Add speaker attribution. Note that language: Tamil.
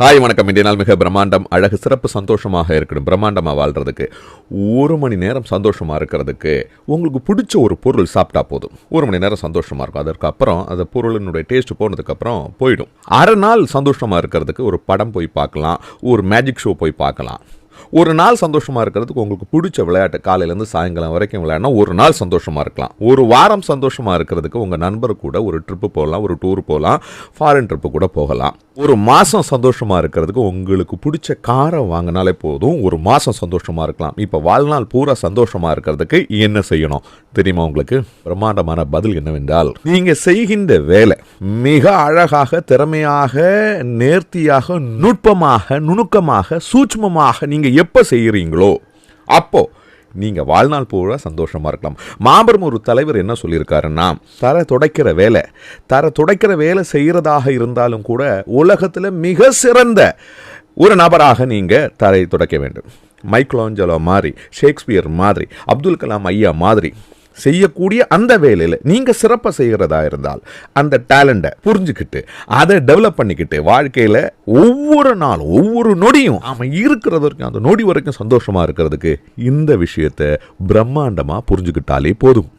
Speaker 1: ஹாய் வணக்கம். இன்றைய நாள் மிக பிரம்மாண்டம் அழகு சிறப்பு சந்தோஷமாக இருக்கணும். பிரம்மாண்டமாக வாழ்கிறதுக்கு ஒரு மணி நேரம் சந்தோஷமாக இருக்கிறதுக்கு உங்களுக்கு பிடிச்ச ஒரு பொருள் சாப்பிட்டா போதும். ஒரு மணி நேரம் சந்தோஷமாக இருக்கும். அதற்கப்புறம் அந்த பொருளினுடைய டேஸ்ட் போனதுக்கப்புறம் போயிடும். அரை நாள் சந்தோஷமாக இருக்கிறதுக்கு ஒரு படம் போய் பார்க்கலாம். ஒரு மேஜிக் ஷோ போய் பார்க்கலாம். ஒரு நாள் சந்தோஷமாக இருக்கிறதுக்கு உங்களுக்கு பிடிச்ச விளையாட்டு காலையிலேருந்து சாயங்காலம் வரைக்கும் விளையாடினா ஒரு நாள் சந்தோஷமாக இருக்கலாம். ஒரு வாரம் சந்தோஷமாக இருக்கிறதுக்கு உங்கள் நண்பர் கூட ஒரு ட்ரிப்பு போகலாம் ஒரு டூர் போகலாம் ஃபாரின் ட்ரிப்பு கூட போகலாம். ஒரு மாதம் சந்தோஷமாக இருக்கிறதுக்கு உங்களுக்கு பிடிச்ச காரை வாங்கினாலே போதும் ஒரு மாதம் சந்தோஷமாக இருக்கலாம். இப்போ வாழ்நாள் பூரா சந்தோஷமாக இருக்கிறதுக்கு என்ன செய்யணும்? தெரியுமா உங்களுக்கு? பிரம்மாண்டமான பதில் என்னவென்றால் நீங்கள் செய்கின்ற வேலை மிக அழகாக திறமையாக நேர்த்தியாக நுட்பமாக நுணுக்கமாக சூட்சுமமாக நீங்கள் எப்போ செய்கிறீங்களோ அப்போது நீங்கள் வாழ்நாள் பூரா சந்தோஷமாக இருக்கலாம். மாபெரும் ஒரு தலைவர் என்ன சொல்லியிருக்காருன்னா தர துடைக்கிற வேலை தர துடைக்கிற வேலை செய்கிறதாக இருந்தாலும் கூட உலகத்தில் மிக சிறந்த ஒரு நபராக நீங்கள் தரை துடைக்க வேண்டும். மைக்லாஞ்சலோ மாதிரி ஷேக்ஸ்பியர் மாதிரி அப்துல் கலாம் ஐயா மாதிரி. செய்யக்கூடிய அந்த வேலையில் நீங்கள் சிறப்பாக செய்கிறதா இருந்தால் அந்த டேலண்ட்டை புரிஞ்சுக்கிட்டு அதை டெவலப் பண்ணிக்கிட்டு வாழ்க்கையில் ஒவ்வொரு நாளும் ஒவ்வொரு நொடியும் அவன் இருக்கிறது வரைக்கும் அந்த நொடி வரைக்கும் சந்தோஷமாக இருக்கிறதுக்கு இந்த விஷயத்தை பிரம்மாண்டமாக புரிஞ்சுக்கிட்டாலே போதும்.